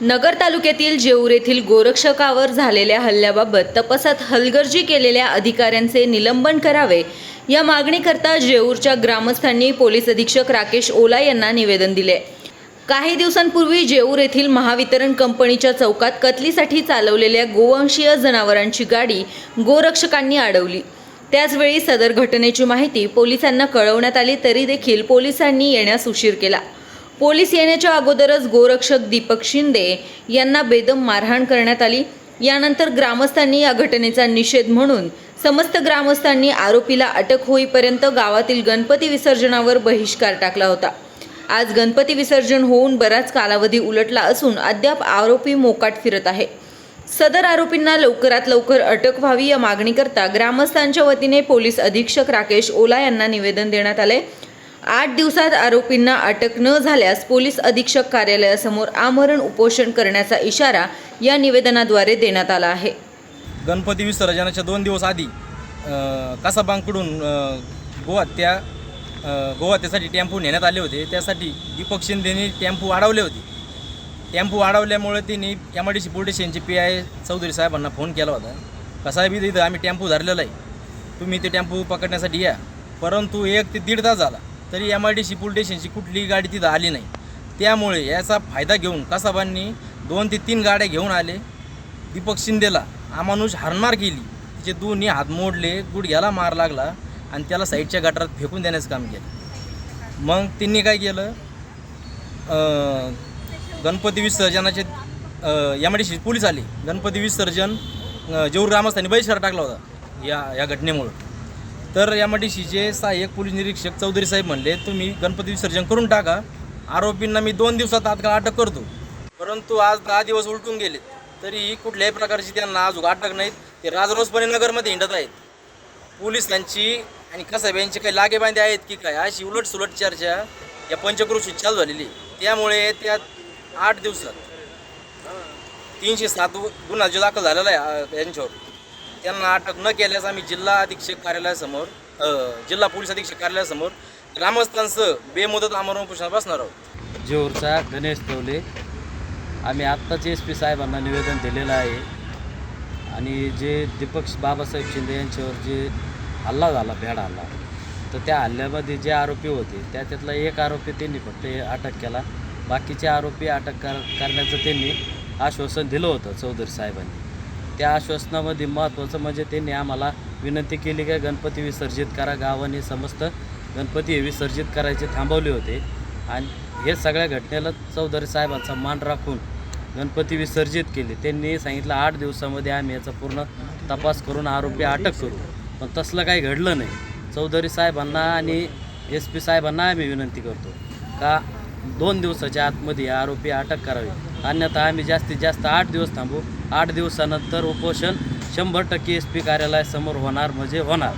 नगर तालुक्यातील जेऊर येथील गोरक्षकावर झालेल्या हल्ल्याबाबत तपासात हलगर्जी केलेल्या अधिकाऱ्यांचे निलंबन करावे. या मागणीकरता जेऊरच्या ग्रामस्थांनी पोलीस अधीक्षक राकेश ओला यांना निवेदन दिले. काही दिवसांपूर्वी जेऊर येथील महावितरण कंपनीच्या चौकात कतलीसाठी चालवलेल्या गोवंशीय जनावरांची गाडी गोरक्षकांनी अडवली. त्याचवेळी सदर घटनेची माहिती पोलिसांना कळवण्यात आली तरी देखील पोलिसांनी येण्यास उशीर केला. पोलीस येण्याच्या अगोदरच गोरक्षक दीपक शिंदे यांना बेदम मारहाण करण्यात आली. यानंतर ग्रामस्थांनी या घटनेचा निषेध म्हणून समस्त ग्रामस्थांनी आरोपीला अटक होईपर्यंत गावातील गणपती विसर्जनावर बहिष्कार टाकला होता. आज गणपती विसर्जन होऊन बराच कालावधी उलटला असून अद्याप आरोपी मोकाट फिरत आहे. सदर आरोपींना लवकरात लवकर अटक व्हावी या मागणीकरता ग्रामस्थांच्या वतीने पोलीस अधीक्षक राकेश ओला यांना निवेदन देण्यात आले आठ दिवसात आरोपींना अटक न झाल्यास पोलीस अधीक्षक कार्यालयासमोर आमरण उपोषण करण्याचा इशारा या निवेदनाद्वारे देण्यात आला आहे. गणपती विसर्जनाच्या दोन दिवस आधी कासाबांकडून गोवा त्या गोवा त्यासाठी टेम्पो नेण्यात आले होते. त्यासाठी दीपक शिंदेने टेम्पो वाढवले होते. टेम्पो वाढवल्यामुळे त्यांनी M I D C police स्टेशनचे पी आय चौधरी साहेबांना फोन केला होता. का साहेब इथं आम्ही टेम्पो धरलेला आहे. तुम्ही ते टेम्पो पकडण्यासाठी या. परंतु एक ते दीड तास झाला. तरी M I D C police स्टेशनची कुठलीही गाडी तिथं आली नाही. त्यामुळे याचा फायदा घेऊन कासाबांनी दोन ते तीन गाड्या घेऊन आले. दीपक शिंदेला अमानुष हारमार केली. तिचे दोन्ही हात मोडले गुडघ्याला मार लागला आणि त्याला साईडच्या गटारात फेकून देण्याचं काम केलं. मग त्यांनी काय केलं? Ganpati विसर्जनाचे M I D C police आले. गणपती विसर्जन जेऊर ग्रामस्थांनी बहिष्कार टाकला होता या या घटनेमुळं. तर एम आय डी सीचे सहाय्यक पोलीस निरीक्षक चौधरी साहेब म्हणले तुम्ही गणपती विसर्जन करून टाका. आरोपींना मी दोन दिवसात तात्काळ अटक करतो. परंतु आज दहा दिवस उलटून गेले तरी कुठल्याही प्रकारची त्यांना अजून अटक नाहीत. ते राजरोसपणे नगरमध्ये हिंडत आहेत. पोलिसांची आणि कसाब्यांची काही लागेबांधे आहेत की काय अशी उलट सुलट चर्चा या पंचक्रोशीत चालू झालेली आहे. त्यामुळे त्या आठ दिवसात तीनशे सात गुन्हा जो दाखल झालेला आहे यांच्यावर. त्यांना अटक न केल्यास आम्ही जिल्हा अधीक्षक कार्यालयासमोर जिल्हा पोलीस अधीक्षक कार्यालयासमोर ग्रामस्थांसह बेमुदत आमरण उपोषणात बसणार आहोत. जेऊरचा गणेश देवले आम्ही आत्ताच एस पी साहेबांना निवेदन दिलेलं आहे. आणि जे दीपक बाबासाहेब शिंदे यांच्यावर जे हल्ला झाला भ्याड हल्ला तर त्या हल्ल्यामध्ये जे आरोपी होते त्याच्यातला एक आरोपी त्यांनी फक्त अटक केला. बाकीचे आरोपी अटक कर करण्याचं त्यांनी आश्वासन दिलं होतं चौधरी साहेबांनी. त्या आश्वासनामध्ये महत्त्वाचं म्हणजे त्यांनी आम्हाला विनंती केली का गणपती विसर्जित करा गावाने समस्त गणपती हे विसर्जित करायचे थांबवले होते. आणि हे सगळ्या घटनेला चौधरी साहेबांचा मान राखून गणपती विसर्जित केले. त्यांनी सांगितलं आठ दिवसामध्ये आम्ही याचा पूर्ण तपास करून आरोपी अटक करू. पण तसलं काही घडलं नाही. चौधरी साहेबांना आणि एस पी साहेबांना आम्ही विनंती करतो का दोन दिवसाच्या आतमध्ये आरोपी अटक करावी? अन्यथा आम्ही जास्तीत जास्त आठ दिवस थांबू. आठ दिवसानंतर उपोषण शंभर टक्के एस पी कार्यालयासमोर होणार म्हणजे होणार.